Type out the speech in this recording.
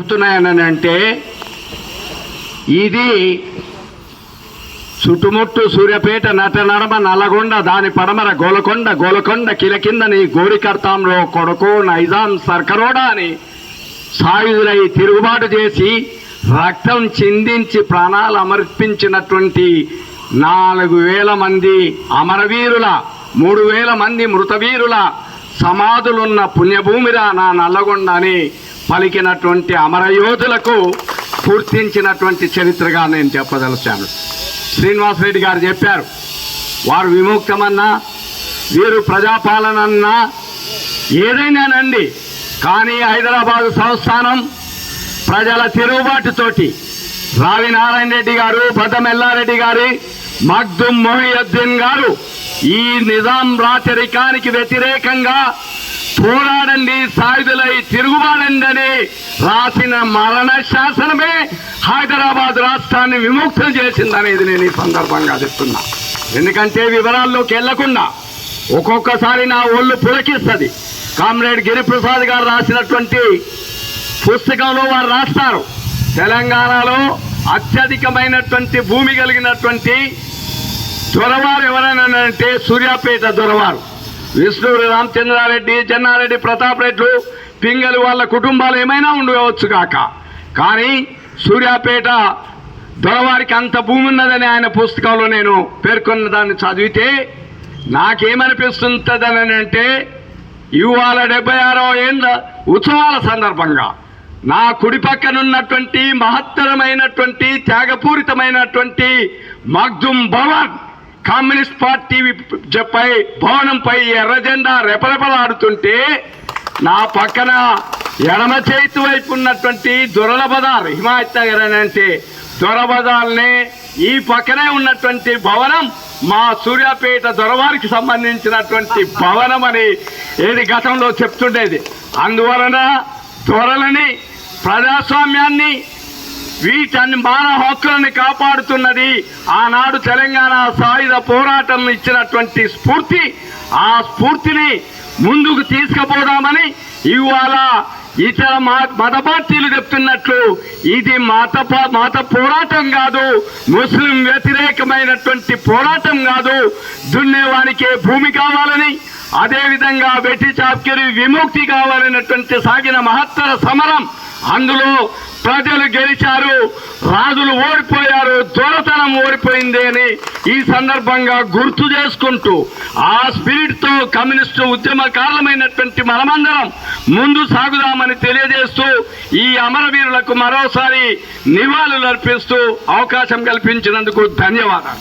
చెబుతున్నాయని అంటే ఇది చుట్టుముట్టు సూర్యపేట నటనడమ నల్లగొండ దాని పడమర గోలకొండ గోలకొండ కిలకిందని గోరికర్తాంలో కొడుకు నైజాం సర్కరోడా అని సాయుధులై తిరుగుబాటు చేసి రక్తం చిందించి ప్రాణాలు అమర్పించినటువంటి నాలుగు వేల మంది అమరవీరుల మూడు వేల మంది మృతవీరుల సమాధులున్న పుణ్యభూమిరా నా నల్లగొండ అని పలికినటువంటి అమరయోధులకు పూర్తించినటువంటి చరిత్రగా నేను చెప్పదలిచాను. శ్రీనివాసరెడ్డి గారు చెప్పారు వారు విముక్తమన్నా వీరు ప్రజాపాలనన్నా ఏదైనానండి కానీ హైదరాబాదు సంస్థానం ప్రజల తిరుగుబాటుతోటి రావి నారాయణ రెడ్డి గారు బద్దం ఎల్లారెడ్డి గారి మగ్దుమ్ మొహియుద్దీన్ గారు ఈ నిజాం రాచరికానికి వ్యతిరేకంగా పోరాడండి సాయుధులై తిరుగుబాడండి అని రాసిన మరణ శాసనమే హైదరాబాద్ రాష్ట్రాన్ని విముక్తం చేసిందనేది నేను ఈ సందర్భంగా చెప్తున్నా. ఎందుకంటే వివరాల్లోకి వెళ్ళకుండా ఒక్కొక్కసారి నా ఒళ్ళు పులకిస్తుంది. కామ్రేడ్ గిరిప్రసాద్ గారు రాసినటువంటి పుస్తకంలో వారు రాస్తారు. తెలంగాణలో అత్యధికమైనటువంటి భూమి కలిగినటువంటి దొరవారు ఎవరైనా అంటే సూర్యాపేట దొరవారు. విష్ణుడు రామచంద్రారెడ్డి చెన్నారెడ్డి ప్రతాప్ రెడ్లు పింగలు వాళ్ళ కుటుంబాలు ఏమైనా ఉండవచ్చు కాక. కానీ సూర్యాపేట దొరవారికి అంత భూమి ఉన్నదని ఆయన పుస్తకంలో నేను పేర్కొన్న దాన్ని చదివితే నాకేమనిపిస్తుందని అంటే ఇవాళ డెబ్బై ఆరో ఏళ్ళ ఉత్సవాల సందర్భంగా నా కుడి పక్కనున్నటువంటి మహత్తరమైనటువంటి త్యాగపూరితమైనటువంటి మగ్జుం భవన్ కమ్యూనిస్ట్ పార్టీపై భవనంపై ఎర్రజెండా రెపరెపలాడుతుంటే నా పక్కన ఎడమ చేతి వైపు ఉన్నటువంటి దొరల బజార్ హిమాయత్ నగర్ అని అంటే దొర బజార్నే ఈ పక్కనే ఉన్నటువంటి భవనం మా సూర్యాపేట దొరవారికి సంబంధించినటువంటి భవనం అని ఏది గతంలో చెప్తుండేది. అందువలన దొరలని ప్రజాస్వామ్యాన్ని వీటన్ని మానవ హక్కులను కాపాడుతున్నది ఆనాడు తెలంగాణ సాయుధ పోరాటం ఇచ్చినటువంటి స్ఫూర్తి. ఆ స్ఫూర్తిని ముందుకు తీసుకుపోదామని ఇవాళ ఇతర మత పార్టీలు చెప్తున్నట్లు ఇది మత మత పోరాటం కాదు ముస్లిం వ్యతిరేకమైనటువంటి పోరాటం కాదు దున్నేవానికే భూమి కావాలని అదేవిధంగా వెట్టి చాప్కిరి విముక్తి కావాలనేటువంటి సాగిన మహత్తర సమరం అందులో ప్రజలు గెలిచారు రాజులు ఓడిపోయారు దొరతనం ఓడిపోయింది అని ఈ సందర్భంగా గుర్తు చేసుకుంటూ ఆ స్పిరిట్తో కమ్యూనిస్టు ఉద్యమకారులమైనటువంటి మనమందరం ముందు సాగుదామని తెలియజేస్తూ ఈ అమరవీరులకు మరోసారి నివాళులు అర్పిస్తూ అవకాశం కల్పించినందుకు ధన్యవాదాలు.